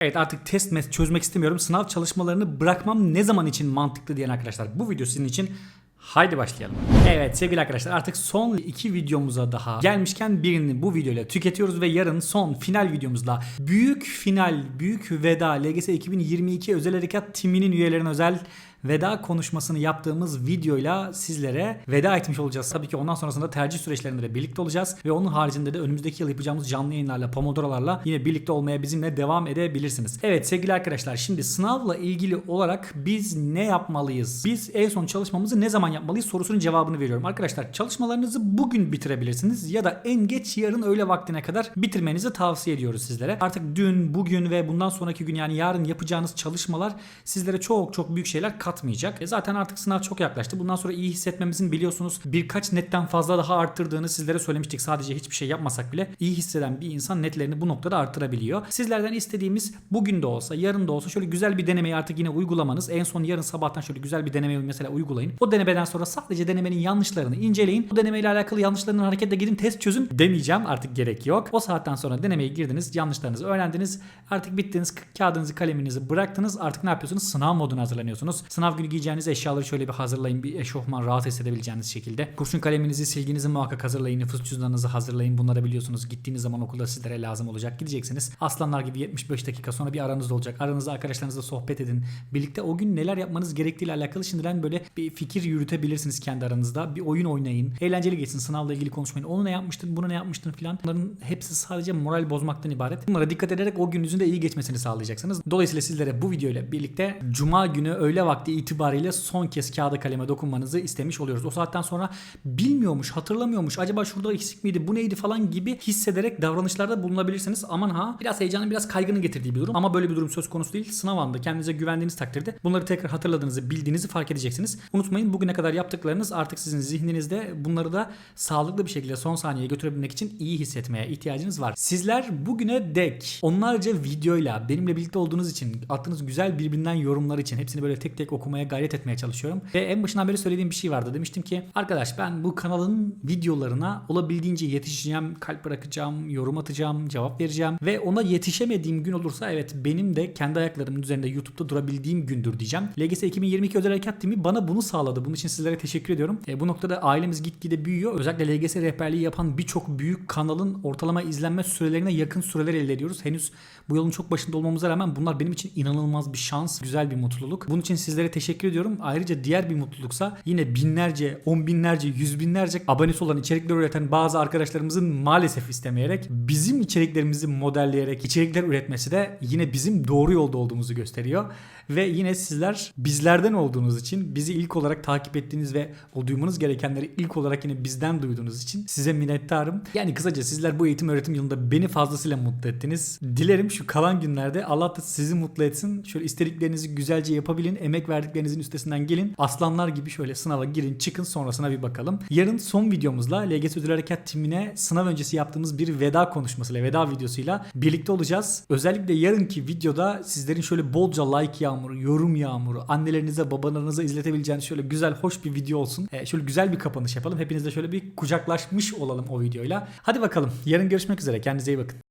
Evet artık test mes çözmek istemiyorum. Sınav çalışmalarını bırakmam ne zaman için mantıklı diyen arkadaşlar. Bu video sizin için Haydi başlayalım. Evet sevgili arkadaşlar artık son iki videomuza daha gelmişken birini bu videoyla tüketiyoruz ve yarın son final videomuzda büyük final, büyük veda LGS 2022 özel harekat timinin üyelerine özel veda konuşmasını yaptığımız videoyla sizlere veda etmiş olacağız. Tabii ki ondan sonrasında tercih süreçlerinde de birlikte olacağız ve onun haricinde de önümüzdeki yıl yapacağımız canlı yayınlarla, pomodorolarla yine birlikte olmaya bizimle devam edebilirsiniz. Evet sevgili arkadaşlar şimdi sınavla ilgili olarak biz ne yapmalıyız? Biz en son çalışmamızı ne zaman yapmalıyız sorusunun cevabını veriyorum. Arkadaşlar çalışmalarınızı bugün bitirebilirsiniz ya da en geç yarın öğle vaktine kadar bitirmenizi tavsiye ediyoruz sizlere. Artık dün, bugün ve bundan sonraki gün yani yarın yapacağınız çalışmalar sizlere çok çok büyük şeyler katmayacak. E zaten artık sınav çok yaklaştı. Bundan sonra iyi hissetmemizin biliyorsunuz birkaç netten fazla daha arttırdığını sizlere söylemiştik. Sadece hiçbir şey yapmasak bile iyi hisseden bir insan netlerini bu noktada arttırabiliyor. Sizlerden istediğimiz bugün de olsa, yarın da olsa şöyle güzel bir denemeyi artık yine uygulamanız. En son yarın sabahtan şöyle güzel bir denemeyi mesela uygulayın. O denemeden sonra sadece denemenin yanlışlarını inceleyin. O denemeyle alakalı yanlışlarının hareketle gidin test çözün demeyeceğim. Artık gerek yok. O saatten sonra denemeye girdiniz, yanlışlarınızı öğrendiniz. Artık bittiniz, kağıdınızı, kaleminizi bıraktınız. Artık ne yapıyorsunuz? Sınav moduna hazırlanıyorsunuz. Sınav günü giyeceğiniz eşyaları şöyle bir hazırlayın. Bir eşofman rahat hissedebileceğiniz şekilde. Kurşun kaleminizi, silginizi muhakkak hazırlayın. Nüfus cüzdanınızı hazırlayın. Bunları biliyorsunuz. Gittiğiniz zaman okulda sizlere lazım olacak. Gideceksiniz. Aslanlar gibi 75 dakika sonra bir aranız olacak. Aranızda arkadaşlarınızla sohbet edin. Birlikte o gün neler yapmanız gerektiğiyle alakalı şimdiden böyle bir fikir yürütebilirsiniz kendi aranızda. Bir oyun oynayın. Eğlenceli geçsin. Sınavla ilgili konuşmayın. Onu ne yapmıştın, bunu ne yapmıştın filan. Bunların hepsi sadece moral bozmaktan ibaret. Bunlara dikkat ederek o gününüzün de iyi geçmesini sağlayacaksınız. Dolayısıyla sizlere bu video ile birlikte Cuma günü öğle vakti itibariyle son kez kağıda kaleme dokunmanızı istemiş oluyoruz. O saatten sonra bilmiyormuş, hatırlamıyormuş, acaba şurada eksik miydi, bu neydi falan gibi hissederek davranışlarda bulunabilirsiniz. Aman ha biraz heyecanın biraz kaygının getirdiği bir durum ama böyle bir durum söz konusu değil. Sınav anında kendinize güvendiğiniz takdirde bunları tekrar hatırladığınızı, bildiğinizi fark edeceksiniz. Unutmayın bugüne kadar yaptıklarınız artık sizin zihninizde bunları da sağlıklı bir şekilde son saniyeye götürebilmek için iyi hissetmeye ihtiyacınız var. Sizler bugüne dek onlarca videoyla benimle birlikte olduğunuz için attığınız güzel birbirinden yorumlar için hepsini böyle tek tek okumaya gayret etmeye çalışıyorum. Ve en başından beri söylediğim bir şey vardı. Demiştim ki arkadaş ben bu kanalın videolarına olabildiğince yetişeceğim, kalp bırakacağım, yorum atacağım, cevap vereceğim ve ona yetişemediğim gün olursa evet benim de kendi ayaklarımın üzerinde YouTube'da durabildiğim gündür diyeceğim. LGS 2022 özel harekat timi bana bunu sağladı. Bunun için sizlere teşekkür ediyorum. E, bu noktada ailemiz gitgide büyüyor. Özellikle LGS rehberliği yapan birçok büyük kanalın ortalama izlenme sürelerine yakın süreler elde ediyoruz. Henüz bu yolun çok başında olmamıza rağmen bunlar benim için inanılmaz bir şans, güzel bir mutluluk. Bunun için sizlere teşekkür ediyorum. Ayrıca diğer bir mutluluksa yine binlerce, on binlerce, yüz binlerce abonesi olan içerikler üreten bazı arkadaşlarımızın maalesef istemeyerek bizim içeriklerimizi modelleyerek içerikler üretmesi de yine bizim doğru yolda olduğumuzu gösteriyor. Ve yine sizler bizlerden olduğunuz için bizi ilk olarak takip ettiğiniz ve o duymanız gerekenleri ilk olarak yine bizden duyduğunuz için size minnettarım. Yani kısaca sizler bu eğitim öğretim yılında beni fazlasıyla mutlu ettiniz. Dilerim şu kalan günlerde Allah da sizi mutlu etsin. Şöyle istediklerinizi güzelce yapabilin. Emek verdiklerinizin üstesinden gelin. Aslanlar gibi şöyle sınava girin çıkın sonrasına bir bakalım. Yarın son videomuzla LGS Ödül Harekat timine sınav öncesi yaptığımız bir veda konuşmasıyla, veda videosuyla birlikte olacağız. Özellikle yarınki videoda sizlerin şöyle bolca like yağmuru, yorum yağmuru, annelerinize, babalarınıza izletebileceğiniz şöyle güzel, hoş bir video olsun. Ee, şöyle güzel bir kapanış yapalım. Hepinizle şöyle bir kucaklaşmış olalım o videoyla. Hadi bakalım. Yarın görüşmek üzere. Kendinize iyi bakın.